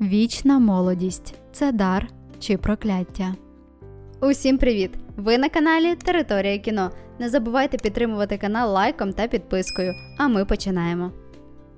Вічна молодість це дар чи прокляття. Усім привіт! Ви на каналі Територія кіно. Не забувайте підтримувати канал лайком та підпискою. А ми починаємо.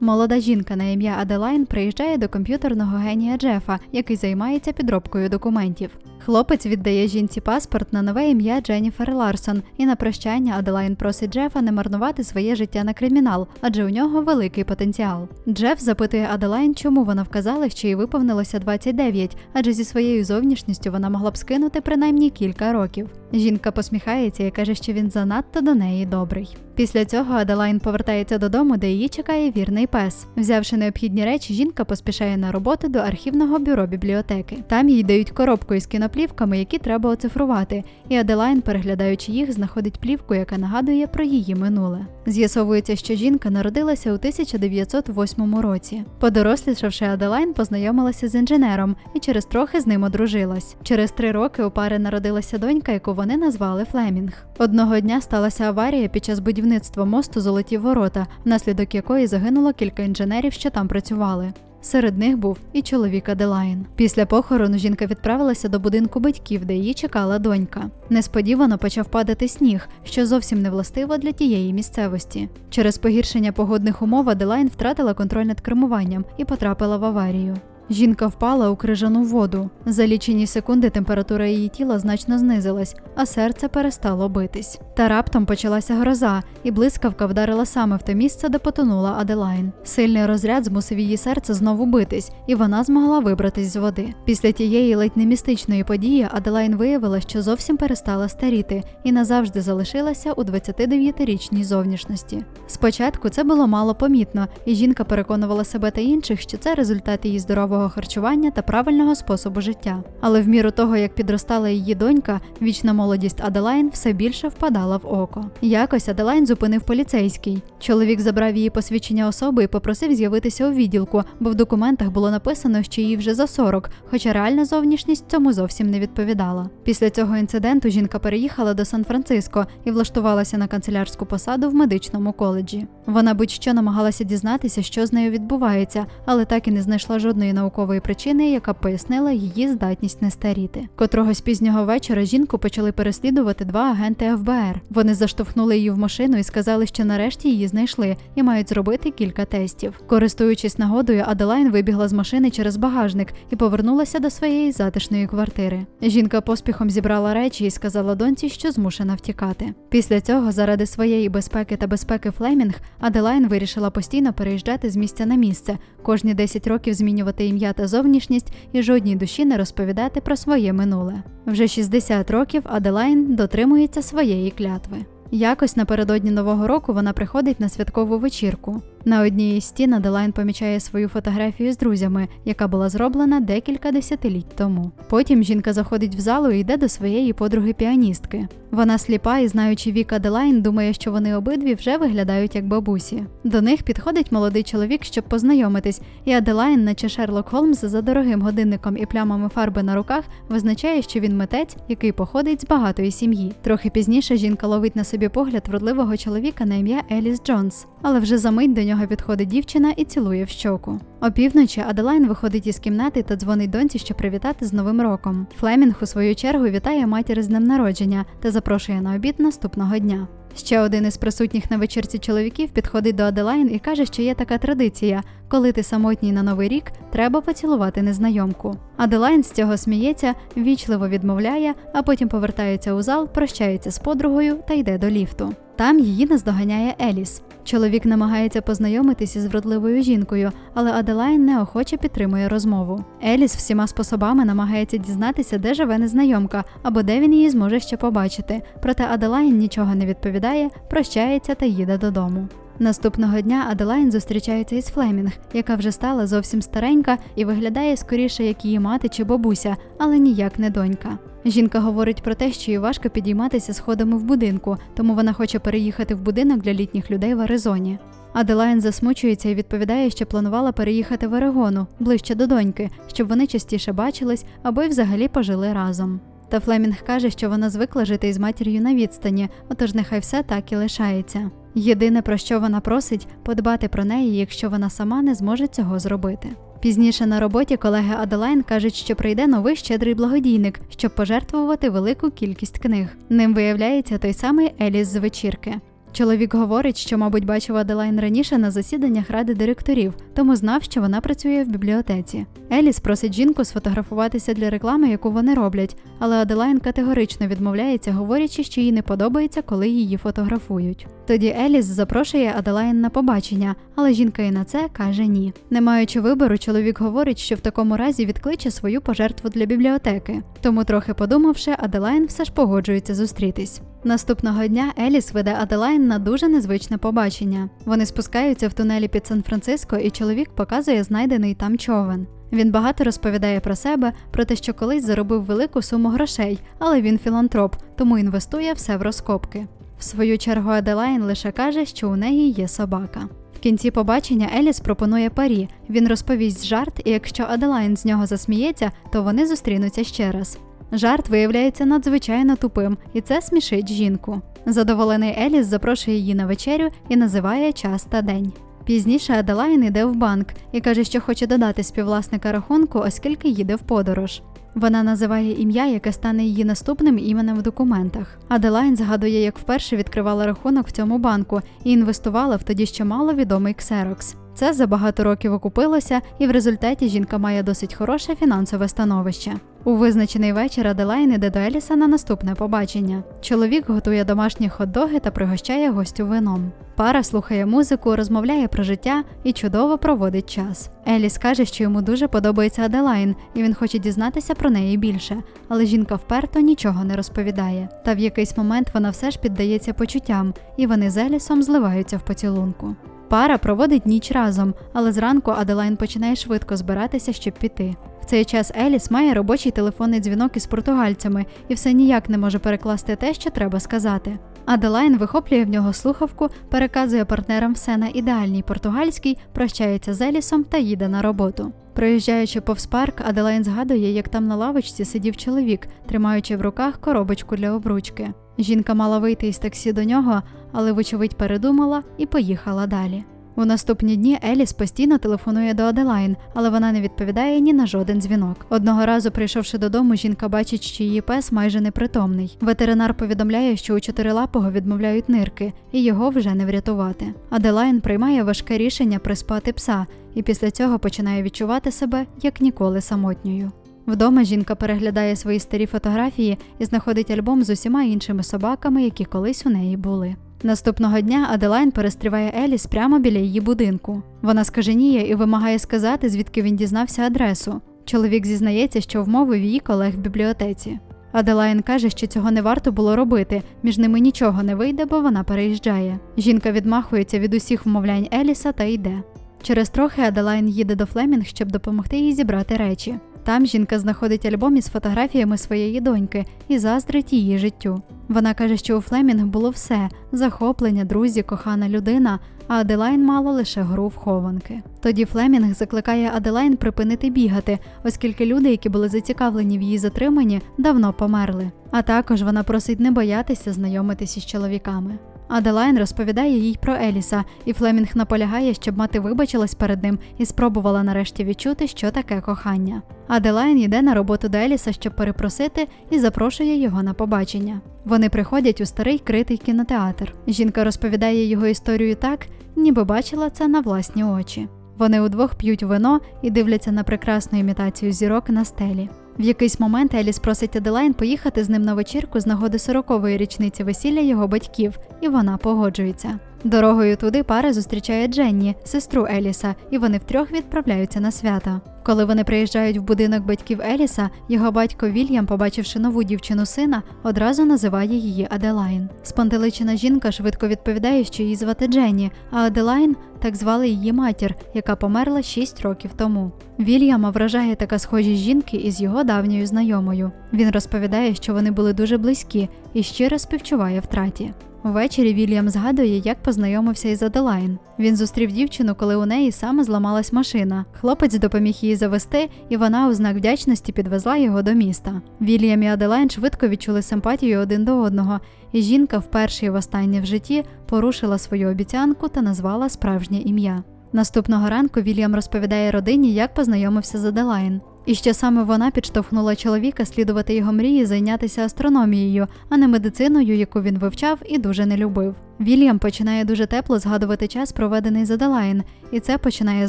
Молода жінка на ім'я Аделайн приїжджає до комп'ютерного генія Джефа, який займається підробкою документів. Хлопець віддає жінці паспорт на нове ім'я Дженніфер Ларсон, і на прощання Аделайн просить Джефа не марнувати своє життя на кримінал, адже у нього великий потенціал. Джеф запитує Аделайн, чому вона вказала, що їй виповнилося 29, адже зі своєю зовнішністю вона могла б скинути принаймні кілька років. Жінка посміхається і каже, що він занадто до неї добрий. Після цього Аделайн повертається додому, де її чекає вірний пес. Взявши необхідні речі, жінка поспішає на роботу до архівного бюро бібліотеки. Там їй дають коробку із кіноплівками, які треба оцифрувати, і Аделайн, переглядаючи їх, знаходить плівку, яка нагадує про її минуле. З'ясовується, що жінка народилася у 1908 році. Подорослішавши, Аделайн познайомилася з інженером і через трохи з ним одружилась. Через три роки у пари народилася донька, яку вони назвали Флемінг. Одного дня сталася аварія під час будівництва мосту Золоті ворота, внаслідок якої загинуло кілька інженерів, що там працювали. Серед них був і чоловік Аделайн. Після похорону жінка відправилася до будинку батьків, де її чекала донька. Несподівано почав падати сніг, що зовсім не властиво для тієї місцевості. Через погіршення погодних умов Аделайн втратила контроль над кермуванням і потрапила в аварію. Жінка впала у крижану воду. За лічені секунди температура її тіла значно знизилась, а серце перестало битись. Та раптом почалася гроза, і блискавка вдарила саме в те місце, де потонула Аделайн. Сильний розряд змусив її серце знову битись, і вона змогла вибратись з води. Після тієї ледь не містичної події Аделайн виявила, що зовсім перестала старіти і назавжди залишилася у 29-річній зовнішності. Спочатку це було мало помітно, і жінка переконувала себе та інших, що це результат її здорового харчування та правильного способу життя. Але в міру того, як підростала її донька, вічна молодість Аделайн все більше впадала в око. Якось Аделайн зупинив поліцейський. Чоловік забрав її посвідчення особи і попросив з'явитися у відділку, бо в документах було написано, що їй вже за 40, хоча реальна зовнішність цьому зовсім не відповідала. Після цього інциденту жінка переїхала до Сан-Франциско і влаштувалася на канцелярську посаду в медичному коледжі. Вона будь-що намагалася дізнатися, що з нею відбувається, але так і не знайшла жодної наукової причини, яка пояснила її здатність не старіти. Котрогось пізнього вечора жінку почали переслідувати два агенти ФБР. Вони заштовхнули її в машину і сказали, що нарешті її знайшли і мають зробити кілька тестів. Користуючись нагодою, Аделайн вибігла з машини через багажник і повернулася до своєї затишної квартири. Жінка поспіхом зібрала речі і сказала доньці, що змушена втікати. Після цього, заради своєї безпеки та безпеки Флемінг, Аделайн вирішила постійно переїжджати з місця на місце, кожні 10 років змінювати ім'я та зовнішність і жодній душі не розповідати про своє минуле. Вже 60 років Аделайн дотримується своєї клятви. Якось напередодні нового року вона приходить на святкову вечірку. На одній із стін Аделайн помічає свою фотографію з друзями, яка була зроблена декілька десятиліть тому. Потім жінка заходить в залу і йде до своєї подруги піаністки. Вона сліпа і, знаючи вік Аделайн, думає, що вони обидві вже виглядають як бабусі. До них підходить молодий чоловік, щоб познайомитись, і Аделайн, наче Шерлок Холмс, за дорогим годинником і плямами фарби на руках, визначає, що він митець, який походить з багатої сім'ї. Трохи пізніше жінка ловить на собі погляд вродливого чоловіка на ім'я Еліс Джонс, але вже за мить до нього підходить дівчина і цілує в щоку. Опівночі Аделайн виходить із кімнати та дзвонить доньці, щоб привітати з Новим роком. Флемінг у свою чергу вітає матір з днем народження та запрошує на обід наступного дня. Ще один із присутніх на вечірці чоловіків підходить до Аделайн і каже, що є така традиція: коли ти самотній на новий рік, треба поцілувати незнайомку. Аделайн з цього сміється, вічливо відмовляє, а потім повертається у зал, прощається з подругою та йде до ліфту. Там її наздоганяє Еліс. Чоловік намагається познайомитися з вродливою жінкою, але Аделайн неохоче підтримує розмову. Еліс всіма способами намагається дізнатися, де живе незнайомка, або де він її зможе ще побачити. Проте Аделайн нічого не відповідає, прощається та їде додому. Наступного дня Аделайн зустрічається із Флемінг, яка вже стала зовсім старенька і виглядає скоріше як її мати чи бабуся, але ніяк не донька. Жінка говорить про те, що їй важко підійматися сходами в будинку, тому вона хоче переїхати в будинок для літніх людей в Аризоні. Аделайн засмучується і відповідає, що планувала переїхати в Орегону, ближче до доньки, щоб вони частіше бачились або й взагалі пожили разом. Та Флемінг каже, що вона звикла жити із матір'ю на відстані, отож нехай все так і лишається. Єдине, про що вона просить, подбати про неї, якщо вона сама не зможе цього зробити. Пізніше на роботі колеги Аделайн кажуть, що прийде новий щедрий благодійник, щоб пожертвувати велику кількість книг. Ним виявляється той самий Еліс з вечірки. Чоловік говорить, що, мабуть, бачив Аделайн раніше на засіданнях ради директорів, тому знав, що вона працює в бібліотеці. Еліс просить жінку сфотографуватися для реклами, яку вони роблять, але Аделайн категорично відмовляється, говорячи, що їй не подобається, коли її фотографують. Тоді Еліс запрошує Аделайн на побачення, але жінка і на це каже ні. Не маючи вибору, чоловік говорить, що в такому разі відкличе свою пожертву для бібліотеки. Тому, трохи подумавши, Аделайн все ж погоджується зустрітись. Наступного дня Еліс веде Аделайн на дуже незвичне побачення. Вони спускаються в тунелі під Сан-Франциско, і чоловік показує знайдений там човен. Він багато розповідає про себе, про те, що колись заробив велику суму грошей, але він філантроп, тому інвестує все в розкопки. В свою чергу Аделайн лише каже, що у неї є собака. В кінці побачення Еліс пропонує парі. Він розповість жарт, і якщо Аделайн з нього засміється, то вони зустрінуться ще раз. Жарт виявляється надзвичайно тупим, і це смішить жінку. Задоволений Еліс запрошує її на вечерю і називає час та день. Пізніше Аделайн йде в банк і каже, що хоче додати співвласника рахунку, оскільки їде в подорож. Вона називає ім'я, яке стане її наступним іменем в документах. Аделайн згадує, як вперше відкривала рахунок в цьому банку і інвестувала в тоді ще маловідомий Xerox. Це за багато років окупилося, і в результаті жінка має досить хороше фінансове становище. У визначений вечір Аделайн іде до Еліса на наступне побачення. Чоловік готує домашні хот-доги та пригощає гостю вином. Пара слухає музику, розмовляє про життя і чудово проводить час. Еліс каже, що йому дуже подобається Аделайн, і він хоче дізнатися про неї більше, але жінка вперто нічого не розповідає. Та в якийсь момент вона все ж піддається почуттям, і вони з Елісом зливаються в поцілунку. Пара проводить ніч разом, але зранку Аделайн починає швидко збиратися, щоб піти. В цей час Еліс має робочий телефонний дзвінок із португальцями і все ніяк не може перекласти те, що треба сказати. Аделайн вихоплює в нього слухавку, переказує партнерам все на ідеальній португальській, прощається з Елісом та їде на роботу. Проїжджаючи повз парк, Аделайн згадує, як там на лавочці сидів чоловік, тримаючи в руках коробочку для обручки. Жінка мала вийти із таксі до нього, але, вочевидь, передумала і поїхала далі. У наступні дні Еліс постійно телефонує до Аделайн, але вона не відповідає ні на жоден дзвінок. Одного разу, прийшовши додому, жінка бачить, що її пес майже непритомний. Ветеринар повідомляє, що у чотирилапого відмовляють нирки, і його вже не врятувати. Аделайн приймає важке рішення приспати пса, і після цього починає відчувати себе як ніколи самотньою. Вдома жінка переглядає свої старі фотографії і знаходить альбом з усіма іншими собаками, які колись у неї були. Наступного дня Аделайн перестріває Еліс прямо біля її будинку. Вона скаженіє і вимагає сказати, звідки він дізнався адресу. Чоловік зізнається, що вмовив її колег в бібліотеці. Аделайн каже, що цього не варто було робити, між ними нічого не вийде, бо вона переїжджає. Жінка відмахується від усіх вмовлянь Еліса та йде. Через трохи Аделайн їде до Флемінг, щоб допомогти їй зібрати речі. Там жінка знаходить альбом із фотографіями своєї доньки і заздрить її життю. Вона каже, що у Флемінг було все: захоплення, друзі, кохана людина, а Аделайн мала лише гру в хованки. Тоді Флемінг закликає Аделайн припинити бігати, оскільки люди, які були зацікавлені в її затриманні, давно померли. А також вона просить не боятися знайомитися із чоловіками. Аделайн розповідає їй про Еліса, і Флемінг наполягає, щоб мати вибачилась перед ним і спробувала нарешті відчути, що таке кохання. Аделайн йде на роботу до Еліса, щоб перепросити, і запрошує його на побачення. Вони приходять у старий критий кінотеатр. Жінка розповідає його історію так, ніби бачила це на власні очі. Вони удвох п'ють вино і дивляться на прекрасну імітацію зірок на стелі. В якийсь момент Еліс просить Аделайн поїхати з ним на вечірку з нагоди 40-ї річниці весілля його батьків, і вона погоджується. Дорогою туди пара зустрічає Дженні, сестру Еліса, і вони втрьох відправляються на свято. Коли вони приїжджають в будинок батьків Еліса, його батько Вільям, побачивши нову дівчину сина, одразу називає її Аделайн. Спантеличена жінка швидко відповідає, що її звати Дженні, а Аделайн так звали її матір, яка померла 6 років тому. Вільяма вражає така схожість жінки із його давньою знайомою. Він розповідає, що вони були дуже близькі і щиро співчуває втраті. Ввечері Вільям згадує, як познайомився із Аделайн. Він зустрів дівчину, коли у неї саме зламалась машина. Хлопець допоміг її завести, і вона у знак вдячності підвезла його до міста. Вільям і Аделайн швидко відчули симпатію один до одного, і жінка вперше і востаннє в житті порушила свою обіцянку та назвала справжнє ім'я. Наступного ранку Вільям розповідає родині, як познайомився з Аделайн. І що саме вона підштовхнула чоловіка слідувати його мрії зайнятися астрономією, а не медициною, яку він вивчав і дуже не любив. Вільям починає дуже тепло згадувати час, проведений з Аделайн, і це починає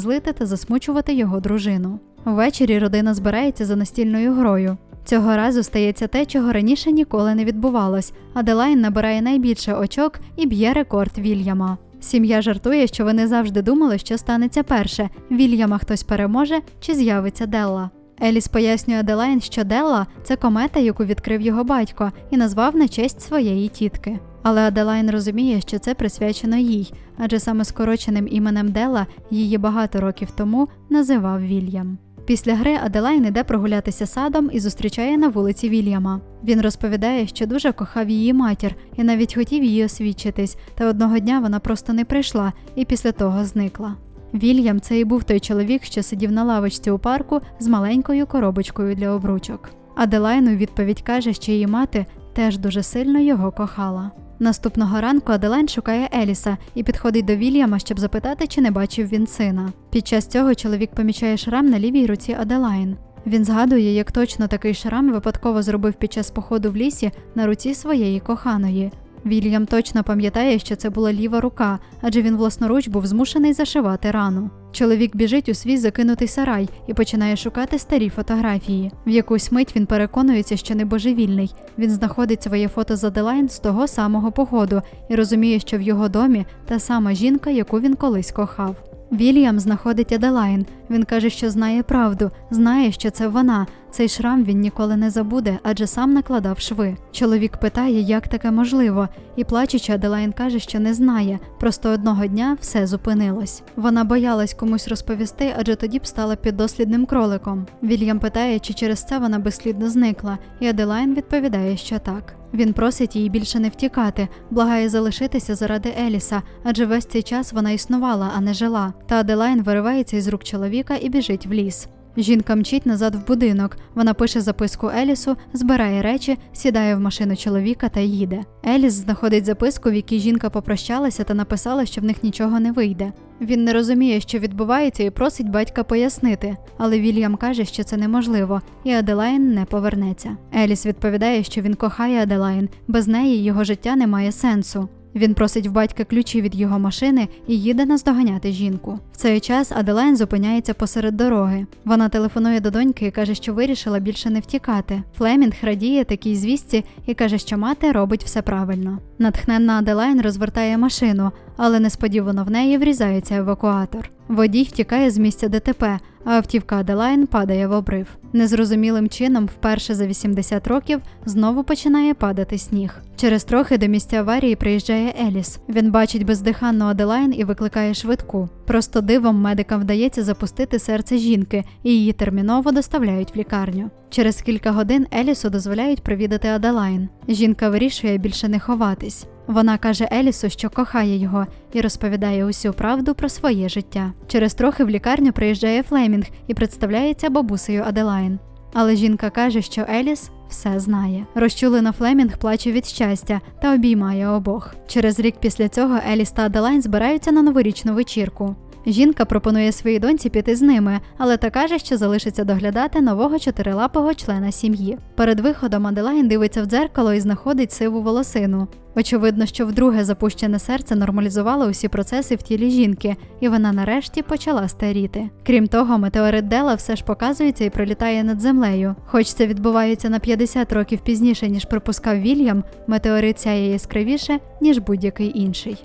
злити та засмучувати його дружину. Ввечері родина збирається за настільною грою. Цього разу стається те, чого раніше ніколи не відбувалось. Аделайн набирає найбільше очок і б'є рекорд Вільяма. Сім'я жартує, що вони завжди думали, що станеться перше: Вільяма хтось переможе чи з'явиться Делла. Еліс пояснює Аделайн, що Делла це комета, яку відкрив його батько, і назвав на честь своєї тітки. Але Аделайн розуміє, що це присвячено їй, адже саме скороченим іменем Делла її багато років тому називав Вільям. Після гри Аделайн іде прогулятися садом і зустрічає на вулиці Вільяма. Він розповідає, що дуже кохав її матір і навіть хотів її освідчитись, та одного дня вона просто не прийшла і після того зникла. Вільям це і був той чоловік, що сидів на лавочці у парку з маленькою коробочкою для обручок. Аделайн у відповідь каже, що її мати теж дуже сильно його кохала. Наступного ранку Аделайн шукає Еліса і підходить до Вільяма, щоб запитати, чи не бачив він сина. Під час цього чоловік помічає шрам на лівій руці Аделайн. Він згадує, як точно такий шрам випадково зробив під час походу в лісі на руці своєї коханої. Вільям точно пам'ятає, що це була ліва рука, адже він власноруч був змушений зашивати рану. Чоловік біжить у свій закинутий сарай і починає шукати старі фотографії. В якусь мить він переконується, що не божевільний. Він знаходить своє фото з Аделайн з того самого походу і розуміє, що в його домі та сама жінка, яку він колись кохав. Вільям знаходить Аделайн. Він каже, що знає правду, знає, що це вона. Цей шрам він ніколи не забуде, адже сам накладав шви. Чоловік питає, як таке можливо, і плачучи, Аделайн каже, що не знає. Просто одного дня все зупинилось. Вона боялась комусь розповісти, адже тоді б стала піддослідним кроликом. Вільям питає, чи через це вона безслідно зникла, і Аделайн відповідає, що так. Він просить її більше не втікати, благає залишитися заради Еліса, адже весь цей час вона існувала, а не жила. Та Аделайн виривається із рук чоловіка і біжить в ліс. Жінка мчить назад в будинок. Вона пише записку Елісу, збирає речі, сідає в машину чоловіка та їде. Еліс знаходить записку, в якій жінка попрощалася та написала, що в них нічого не вийде. Він не розуміє, що відбувається, і просить батька пояснити, але Вільям каже, що це неможливо, і Аделайн не повернеться. Еліс відповідає, що він кохає Аделайн, без неї його життя не має сенсу. Він просить в батька ключі від його машини і їде наздоганяти жінку. В цей час Аделайн зупиняється посеред дороги. Вона телефонує до доньки і каже, що вирішила більше не втікати. Флемінг радіє такій звісті і каже, що мати робить все правильно. Натхненна Аделайн розвертає машину, але несподівано в неї врізається евакуатор. Водій втікає з місця ДТП, автівка Аделайн падає в обрив. Незрозумілим чином, вперше за 80 років, знову починає падати сніг. Через трохи до місця аварії приїжджає Еліс. Він бачить бездиханну Аделайн і викликає швидку. Просто дивом медикам вдається запустити серце жінки, і її терміново доставляють в лікарню. Через кілька годин Елісу дозволяють провідати Аделайн. Жінка вирішує більше не ховатись. Вона каже Елісу, що кохає його, і розповідає усю правду про своє життя. Через трохи в лікарню приїжджає Флемінг і представляється бабусею Аделайн. Але жінка каже, що Еліс все знає. Розчулена Флемінг плаче від щастя та обіймає обох. Через рік після цього Еліс та Аделайн збираються на новорічну вечірку. Жінка пропонує своїй доньці піти з ними, але та каже, що залишиться доглядати нового чотирилапого члена сім'ї. Перед виходом Аделайн дивиться в дзеркало і знаходить сиву волосину. Очевидно, що вдруге запущене серце нормалізувало усі процеси в тілі жінки, і вона нарешті почала старіти. Крім того, метеорит Дела все ж показується і пролітає над землею. Хоч це відбувається на 50 років пізніше, ніж припускав Вільям, метеорит сяє яскравіше, ніж будь-який інший.